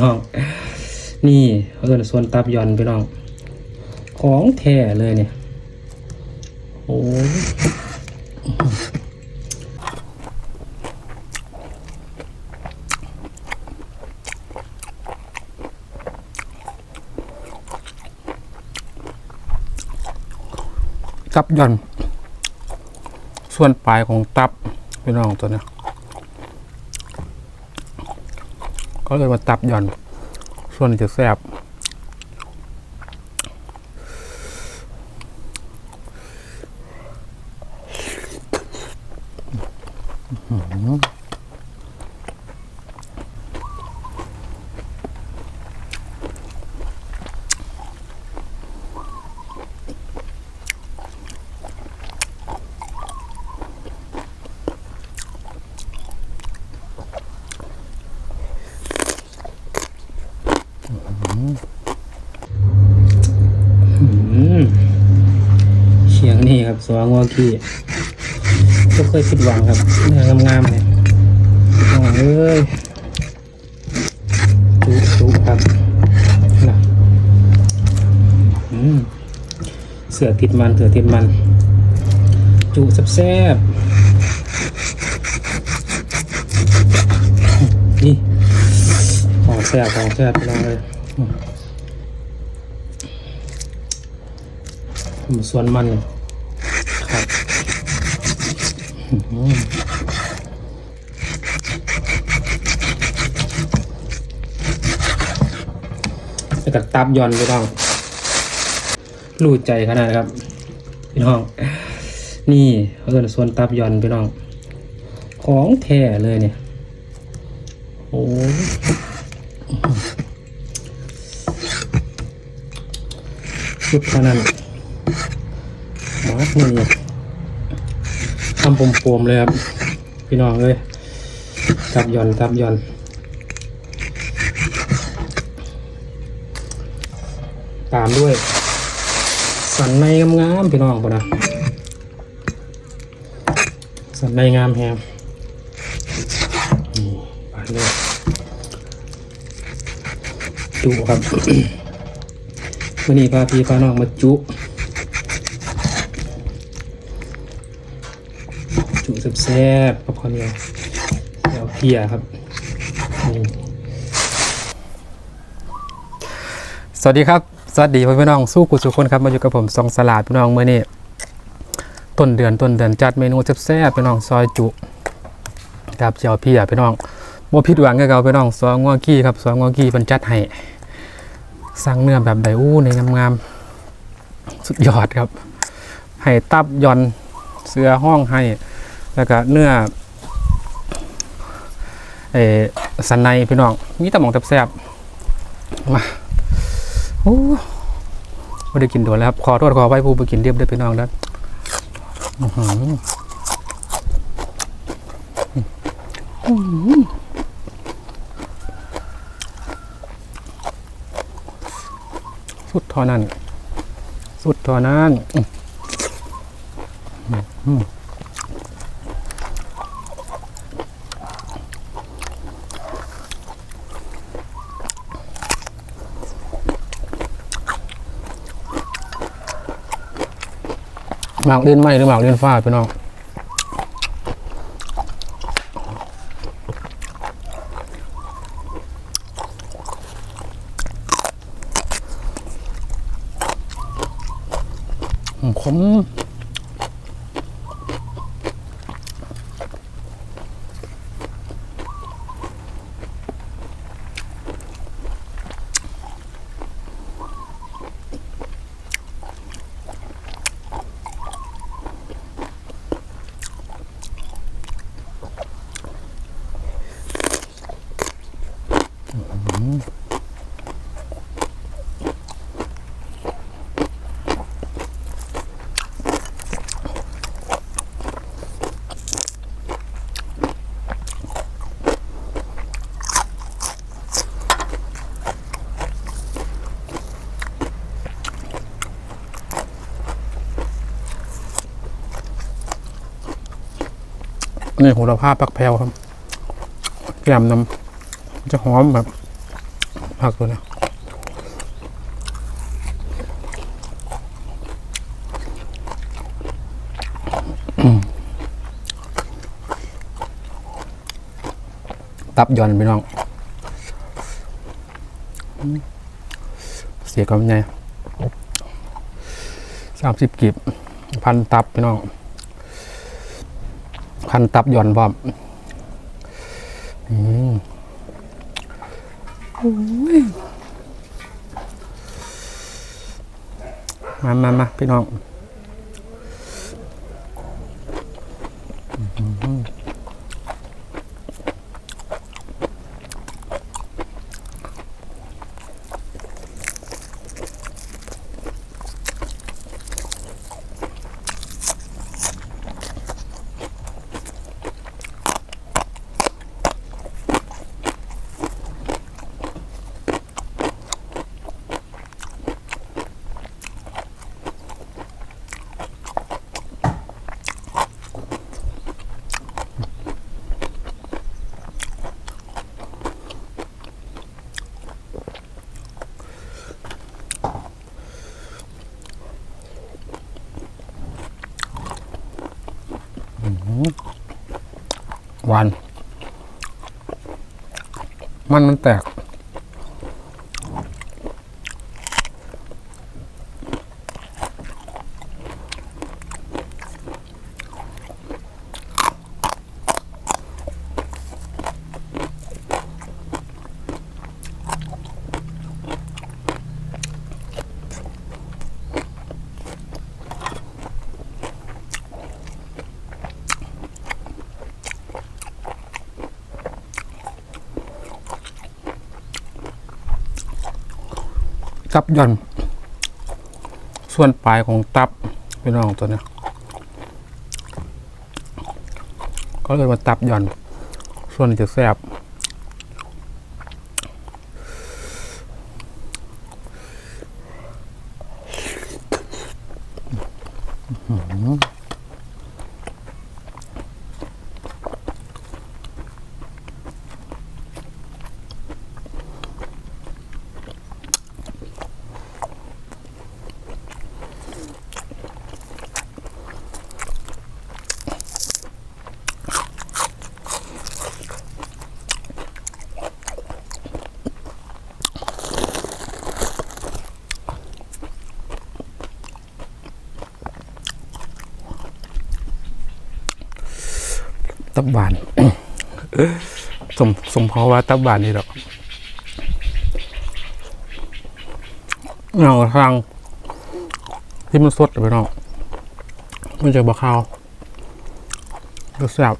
น้อง นี่เอิ้นส่วนตับย่อนพี่น้อง ของแท้เลยเนี่ย โอ้ตับย่อน ส่วนปลายของตับพี่น้องตัวเนี้ย ก็เลยมาตับย่อน ส่วนจะแสบ อืมเชียงนี่ ครับสว่างวอกี้ก็เคยผิดหวังครับเนื้องามๆเนี่ยโอ้เอ้ยจุจุครับนะเสือติดมันเสือติดมัน จุแซ่บๆนี่ของแซ่บของแซ่บไปลองเลยส่วนมันครับ อื้อหือแล้วก็ตับยอนพี่น้องรู้ใจขนาดครับ พี่น้อง นี่เอิ้นส่วนตับยอนพี่น้อง ของแท้เลยเนี่ย โอ้สุดเท่านั้นหมานี่ทำปมๆเลยครับ พี่น้องเลยตับย่อนตับย่อนตามด้วย สันในงามๆพี่น้องปะนะสันในงามแฮมนี่ไปเลยจุครับวันนี้พาพี่พาน้องมาจุ จุแซ่บๆกับข้าวเหนียวเดี๋ยวเพียครับนี่สวัสดีครับ สวัสดีพี่น้องสู้กุสุคนครับมาอยู่กับผมซองสลัดพี่น้องเมื่อนี้ต้นเดือนต้นเดือนจัดเมนูแซ่บๆพี่น้องซอยจุกับเจียวเพียพี่น้องบ่ผิดหวังกับเราพี่น้องซอยงัวกี้ครับซอยงัวกี้เป็นจัดให้สั่งเนื้อแบบไดอู้ในงามๆสุดยอดครับให้ตับย่อนเสื้อห้องให้ แล้วก็เนื้อเอสันในพี่น้องมีแต่หมองแซ่บๆมาโอ้ไม่ได้กินโดนแล้วครับขอโทษขอไว้ผู้ไปกินเรียบได้พี่น้องแล้วสุดทอนั้น สุดทอนั้นอื้อ หมากเลียนไหมหรือหมากเลียนฟ้าพี่น้องขม นี่โหระพาปักแพรวครับแกมน้ำจะหอมแบบผักตัวเนี้ยอืมตับย่อนพี่น้อง เสียความไงสามสิบกีบพันตับพี่น้อง พันตับย่อนพร้อมอืมมามามาพี่น้อง หวาน มันมันแตก ตับย่อน ส่วนปลายของตับพี่น้องตัวเนี้ยก็เลยมาตับย่อน ส่วนจะแซ่บ ตับบานสมสมพรว่าตับบานนี่หรอกเงาทางที่มันสดไปเนาะมันจะบะข้าวรสแซ่บ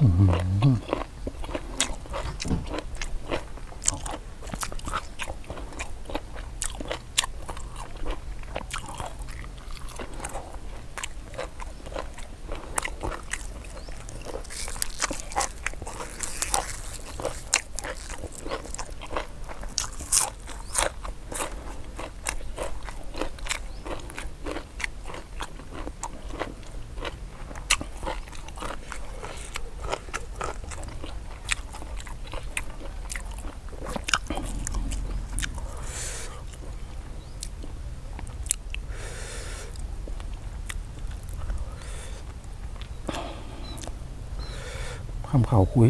อืม ทำข่าคุย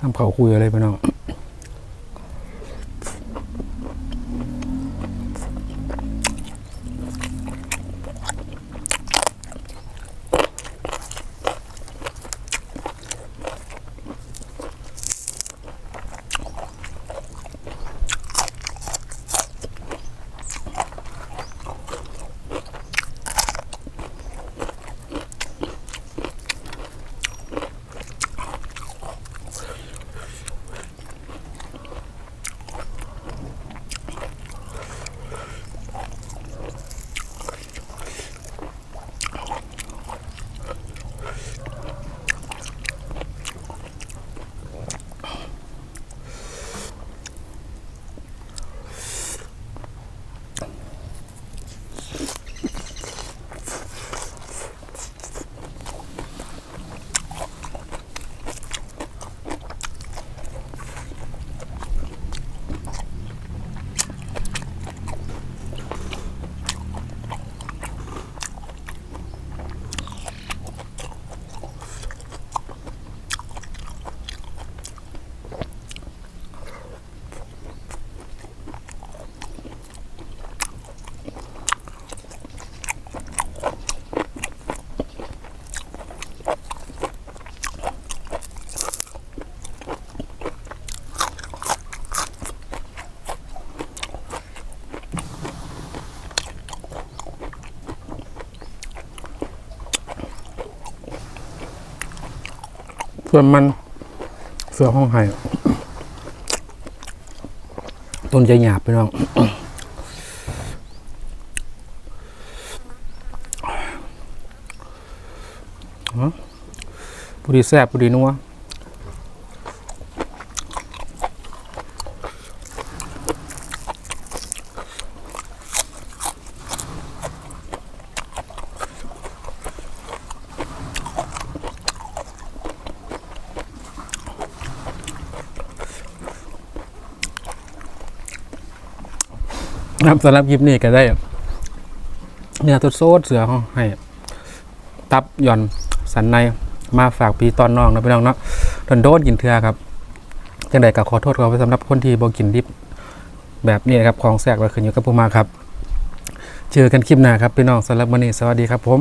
ทำข่าคุยอะไรไปน้อง ส่วนมันเสือห้องไห้ต้นจะหยาบไปน้องปุดีแซ่บปุดีนัว ครับสำหรับคลิปนี้ก็ได้เนื้อตัวโซดเสือเขาให้ ตับหย่อนสันในมาฝากพี่ตอนน้องนะพี่น้องเนาะโดนโดนกินเถื่อครับจังใดก็ขอโทษเขาไปสำหรับคนที่บอกินดิบแบบนี้นะครับของแสกเราขึ้นอยู่กับผู้มาครับ เจอกันคลิปหน้าครับพี่น้องสำหรับวันนี้สวัสดีครับผม